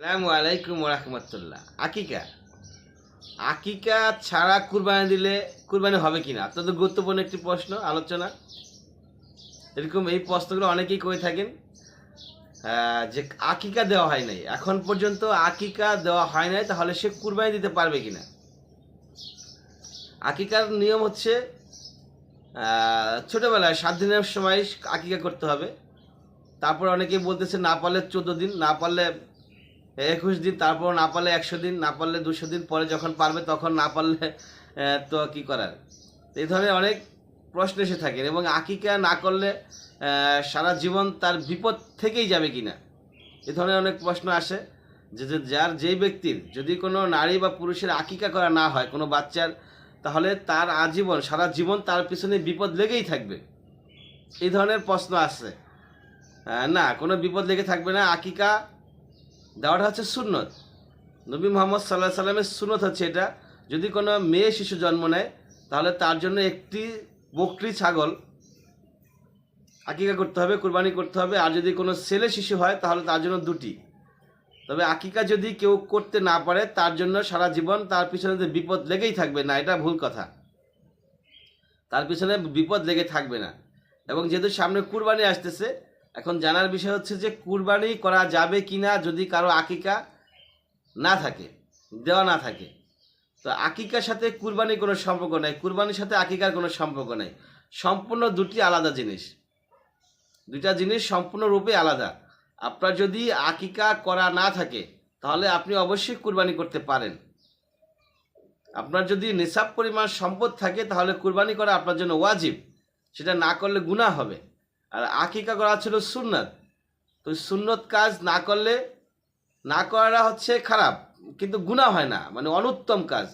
আসসালামু আলাইকুম রহমতুল্লাহ আকিকা। আকিকা ছাড়া কুরবানি দিলে কুরবানি হবে কিনা? অত্যন্ত গুরুত্বপূর্ণ একটি প্রশ্ন, আলোচনা। এরকম এই প্রশ্নগুলো অনেকেই করে থাকেন। যে আকিকা দেওয়া হয় নাই। এখন পর্যন্ত আকিকা দেওয়া হয় নাই, তাহলে সে কুরবানি দিতে পারবে কিনা? আকিকার নিয়ম হচ্ছে ছোটবেলায় সাত দিনের সময় আকিকা করতে হবে। তারপর অনেকেই বলতেছে, না পারলে চোদ্দ দিন, না পারলে একুশ দিন, তারপর না পারলে একশো দিন, না পারলে দুশো দিন, পরে যখন পারবে তখন না পারলে তো কি করার? এই ধরনের অনেক প্রশ্ন এসে থাকে এবং আকিকা না করলে সারা জীবন তার বিপদ থেকেই যাবে কিনা? এ ধরনের অনেক প্রশ্ন আসে, যে যার যেই ব্যক্তির যদি কোনো নারী বা পুরুষের আকিকা করা না হয়, কোনো বাচ্চার, তাহলে তার আজীবন, সারা জীবন তার পিছনে বিপদ লেগেই থাকবে। এই ধরনের প্রশ্ন আসে। না, কোনো বিপদ লেগে থাকবে না। আকিকা দেওয়াটা হচ্ছে সুন্নত। নবী মোহাম্মদ সাল্লাহ সাল্লামের সুন্নত হচ্ছে এটা। যদি কোনো মেয়ে শিশু জন্ম নেয়, তাহলে তার জন্য একটি বকরি ছাগল আকিকা করতে হবে, কুরবানি করতে হবে। আর যদি কোনো ছেলে শিশু হয়, তাহলে তার জন্য দুটি। তবে আকিকা যদি কেউ করতে না পারে, তার জন্য সারা জীবন তার পিছনে বিপদ লেগেই থাকবে না, এটা ভুল কথা। তার পিছনে বিপদ লেগে থাকবে না। এবং যেহেতু সামনে কুরবানি আসতেছে এখন জানার বিষয় হচ্ছে যে কুরবানি করা যাবে কি না যদি কারও আকিকা না থাকে, দেওয়া না থাকে। তো আকিকার সাথে কুরবানি কোনো সম্পর্ক নাই, কুরবানির সাথে আকিকার কোনো সম্পর্ক নাই। সম্পূর্ণ দুটি আলাদা জিনিস। দুইটা জিনিস সম্পূর্ণরূপে আলাদা। আপনার যদি আকিকা করা না থাকে, তাহলে আপনি অবশ্যই কুরবানি করতে পারেন। আপনার যদি নিসাব পরিমাণ সম্পদ থাকে, তাহলে কুরবানি করা আপনার জন্য ওয়াজিব। সেটা না করলে গুনাহ হবে। আর আকিকা করা ছিল সুন্নত। তো সুন্নত কাজ না করলে, না করাটা হচ্ছে খারাপ, কিন্তু গুণা হয় না মানে অনুত্তম কাজ।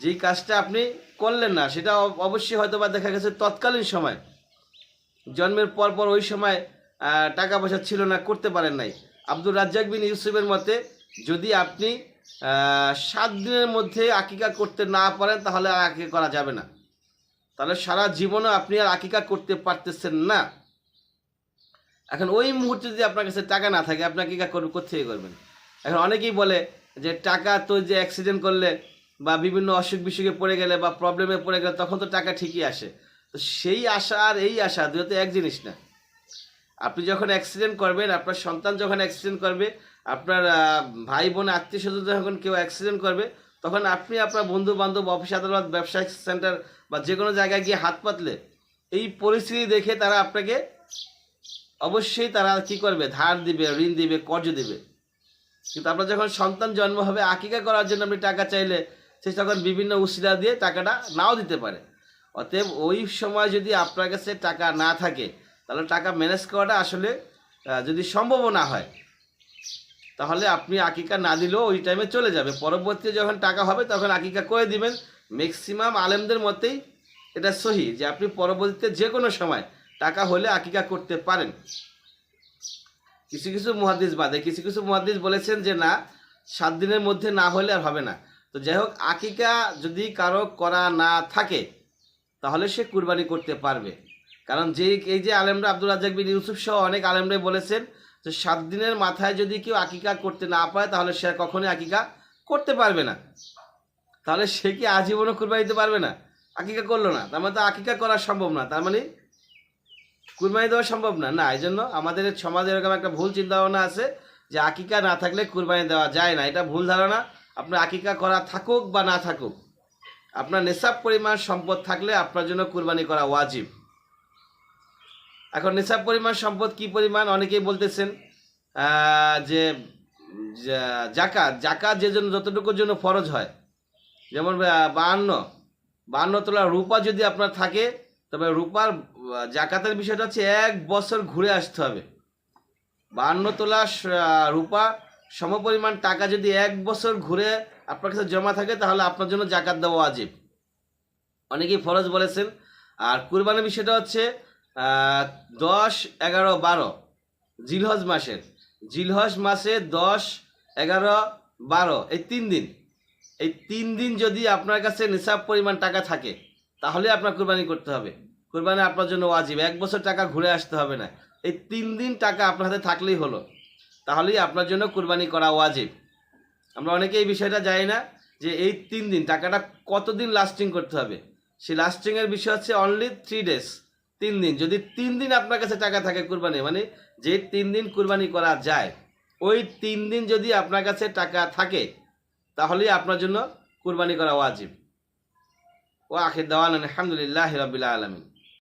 যেই কাজটা আপনি করলেন না, সেটা অব- অবশ্যই হয়তো বা দেখা গেছে তৎকালীন সময়। জন্মের পর পর ওই সময় টাকা পয়সা ছিল না, করতে পারেন নাই। আব্দুর রাজ্জাক বিন ইউসুফের মতে, যদি আপনি সাত দিনের মধ্যে আকিকা করতে না পারেন, তাহলে আকিকা করা যাবে না। তাহলে সারা জীবনে আপনি আর আকিকা করতে পারতেছেন না। এখন ওই মুহূর্তে যদি আপনার কাছে টাকা না থাকে, আপনি আকিকা করবেন কোথেকে করবেন? এখন অনেকেই বলে যে টাকা তো যে অ্যাক্সিডেন্ট করলে বা বিভিন্ন অসুখ বিসুখে পড়ে গেলে বা প্রবলেমে পড়ে গেলে তখন তো টাকা ঠিকই আসে। তো সেই আশা আর এই আশা দুটো এক জিনিস না। আপনি যখন অ্যাক্সিডেন্ট করবেন, আপনার সন্তান যখন অ্যাক্সিডেন্ট করবে, আপনার ভাই বোন আত্মীয় স্বজন যখন কেউ অ্যাক্সিডেন্ট করবে তখন আপনি আপনার বন্ধু বান্ধব অফিস আদালত ব্যবসায়িক সেন্টার বা যে কোনো জায়গায় গিয়ে হাত পাতলে এই পরিস্থিতি দেখে তারা আপনাকে অবশ্যই তারা কি করবে? ধার দিবে, ঋণ দিবে, কর্জ দিবে। কিন্তু আপনার যখন সন্তান জন্ম হবে, আকিকা করার জন্য আপনি টাকা চাইলে সে তখন বিভিন্ন উসিলা দিয়ে টাকাটা নাও দিতে পারে। অতএব ওই সময় যদি আপনার কাছে টাকা না থাকে, তাহলে টাকা ম্যানেজ করাটা আসলে যদি সম্ভব না হয় তাহলে আপনি আকিকা না দিলেও ওই টাইমে চলে যাবে। পরবর্তী যখন টাকা হবে, তখন আকিকা করে দিবেন। ম্যাক্সিমাম আলেমদের মতেই এটা সহি যে আপনি পরবর্তীতে যে কোনো সময় টাকা হলে আকিকা করতে পারেন। কিছু কিছু মুহাদ্দিস বাদে, কিছু কিছু মুহাদ্দিস বলেছেন যে না, সাত দিনের মধ্যে না হলে আর হবে না। তো যাই হোক, আকিকা যদি কারও করা না থাকে, তাহলে সে কুরবানি করতে পারবে। কারণ যে এই যে আলেমরা আব্দুল রাজ্জাক বিন ইউসুফ সহ অনেক আলেমরাই বলেছেন যে সাত দিনের মাথায় যদি কেউ আকিকা করতে না পারে, তাহলে সে কখনোই আকিকা করতে পারবে না। তাহলে সে কি আজীবনও কুরবানি দিতে পারবে না? আকিকা করল না। তার মানে তো আকিকা করা সম্ভব না। তার মানে কুরবানি দেওয়া সম্ভব না। না এই জন্য আমাদের সমাজে এরকম একটা ভুল চিন্তা ভাবনা আছে যে আকিকা না থাকলে কুরবানি দেওয়া যায় না। এটা ভুল ধারণা। আপনার আকিকা করা থাকুক বা না থাকুক, আপনার নেশাব পরিমাণ সম্পদ থাকলে আপনার জন্য কুরবানি করা ওয়াজিব। এখন নেশাব পরিমাণ সম্পদ কি পরিমাণ? অনেকেই বলতেছেন যে জাকাত জাকাত যে জন্য যতটুকুর জন্য ফরজ হয়। যেমন বাহান্ন বাহান্ন তোলা রূপা যদি আপনার থাকে, তবে রূপার জাকাতের বিষয়টা হচ্ছে এক বছর ঘুরে আসতে হবে। বাহান্ন তোলা রূপা, সমপরিমাণ টাকা যদি এক বছর ঘুরে আপনার কাছে জমা থাকে, তাহলে আপনার জন্য জাকাত দেওয়া আজীব অনেকেই ফরজ বলেছেন। আর কুরবানির বিষয়টা হচ্ছে দশ, এগারো, বারো। জিলহজ মাসের। জিলহজ মাসে দশ, এগারো, বারো। এই তিন দিন। এই তিন দিন যদি আপনার কাছে নিসাব পরিমাণ টাকা থাকে, তাহলে আপনার কুরবানি করতে হবে। কোরবানি আপনার জন্য ওয়াজিব। এক বছর টাকা ঘুরে আসতে হবে না। এই তিন দিন টাকা আপনার হাতে থাকলেই হলো। তাহলেই আপনার জন্য কুরবানি করা ওয়াজিব। আমরা অনেকে এই বিষয়টা জানি না যে এই তিন দিন টাকাটা কতদিন লাস্টিং করতে হবে। সেই লাস্টিংয়ের বিষয় হচ্ছে অনলি থ্রি ডেজ তিন দিন, যদি তিন দিন আপনার কাছে টাকা থাকে কুরবানি মানে যে তিন দিন কুরবানি করা যায়, ওই তিন দিন যদি আপনার কাছে টাকা থাকে তাহলে আপনার জন্য কুরবানি করা ওয়াজিব। ও আখির দেওয়ান আলহামদুলিল্লাহ রবিল্লা আলমিন।